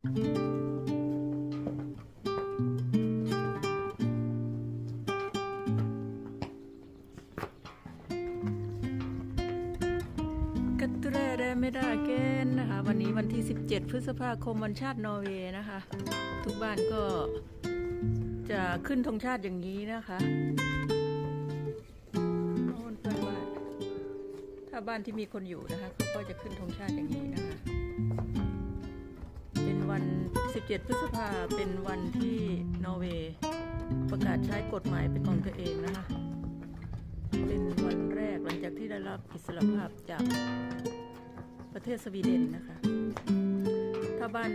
กัตตุเรเดไม่ได้เกนนะคะ วันนี้วันที่ 17 พฤษภาคมวันชาตินอร์เวย์นะคะ ทุกบ้านก็จะขึ้นธงชาติอย่างนี้นะคะน่นเพื่อนบ้านถ้าบ้านที่มีคนอยู่นะคะเขาก็จะขึ้นธงชาติอย่างนี้นะคะ 17 พฤษภาเป็นวันที่นอร์เวย์ประกาศใช้กฎหมายเป็นของตัวเองนะคะ เป็นวันแรกหลังจากที่ได้รับอิสรภาพจากประเทศสวีเดนนะคะ ถ้าบ้าน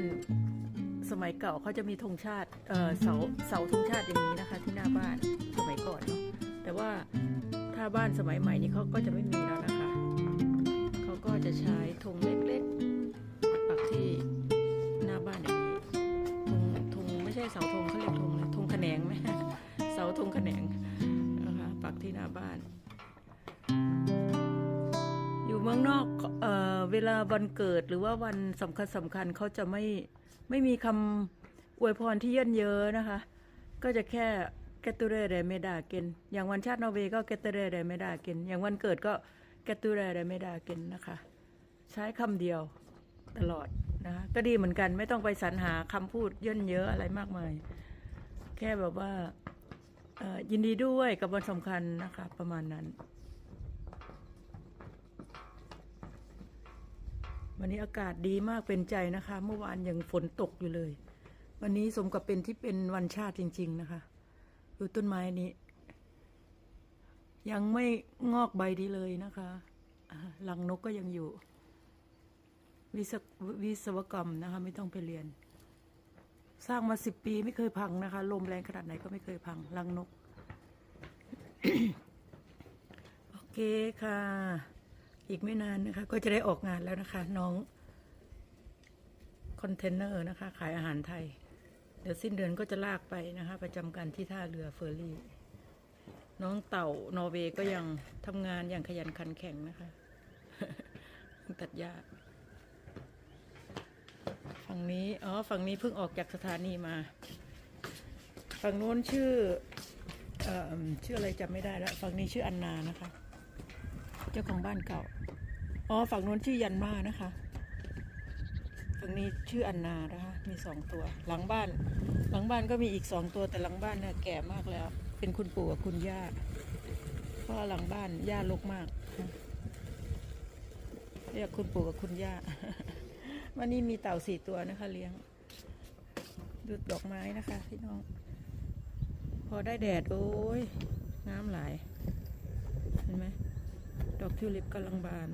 สมัยเก่าเขาจะมีธงชาติเเสาเสาธงชาติอย่างนี้นะคะ ที่หน้าบ้านสมัยก่อนเนาะ แต่ว่าถ้าบ้านสมัยใหม่นี้เขาก็จะไม่มีแล้วนะคะ ช่เสาธงเขาเรียกธงเลยธงแขนงไหมเสาธงแขนงนะคะปักที่หน้าบ้าน อยู่เมืองนอกเออเวลาวันเกิดหรือว่าวันสำคัญสำคัญเขาจะไม่ไม่มีคำอวยพรที่เยินเยอะนะคะ ก็จะแค่แกตูเรเรเมดาเกนอย่างวันชาตินอร์เวย์ก็แกตูเรเรเมดาเกนอย่างวันเกิดก็แกตูเรเรเมดาเกนนะคะ ใช้คำเดียวตลอด นะคะก็ดีเหมือนกันไม่ต้องไปสรรหาคำพูดเยินเยอะอะไรมากมาย แค่แบบว่ายินดีด้วยกับวันสำคัญนะคะประมาณนั้น วันนี้อากาศดีมากเป็นใจนะคะ เมื่อวานยังฝนตกอยู่เลย วันนี้สมกับเป็นที่เป็นวันชาติจริง ๆ นะคะดูต้นไม้นี้ ยังไม่งอกใบดีเลยนะคะอ่าลังนกก็ยังอยู่ วิศวิศวกรรมนะคะ ไม่ต้องไปเรียน สร้างมาสิบปีไม่เคยพังนะคะ ลมแรงขนาดไหนก็ไม่เคยพังลังนก โอเคค่ะ อีกไม่นานนะคะ ก็จะได้ออกงานแล้วนะคะ น้อง คอนเทนเนอร์นะคะ ขายอาหารไทย เดี๋ยวสิ้นเดือนก็จะลากไปนะคะ ประจำการที่ท่าเรือเฟอร์รี่น้องเต่านอร์เวย์ก็ยังทำงานอย่างขยันขันแข็งนะคะ ตัดหญ้า ฝั่งนี้อ๋อฝั่งนี้เพิ่งออกจากสถานีมา ฝั่งโน้นชื่ออชื่ออะไรจำไม่ได้แล้วฝั่งนี้ชื่ออันนานะคะ เจ้าของบ้านเก่าอ๋อฝั่งโน้นชื่อยันมานะคะ ฝั่งนี้ชื่ออันนานะคะ มีสองตัว หลังบ้าน หลังบ้านก็มีอีกสองตัวแต่หลังบ้านเนี่ยแก่มากแล้ว เป็นคุณปู่กับคุณย่าเพราะหลังบ้านย่ารกมากเรียกคุณปู่กับคุณย่า วันนี้มีเต่าสี่ตัวนะคะ เลี้ยงดูดอกไม้นะคะพี่น้อง พอได้แดด โอ้ย น้ำไหล เห็นไหม ดอกทิวลิปกำลังบาน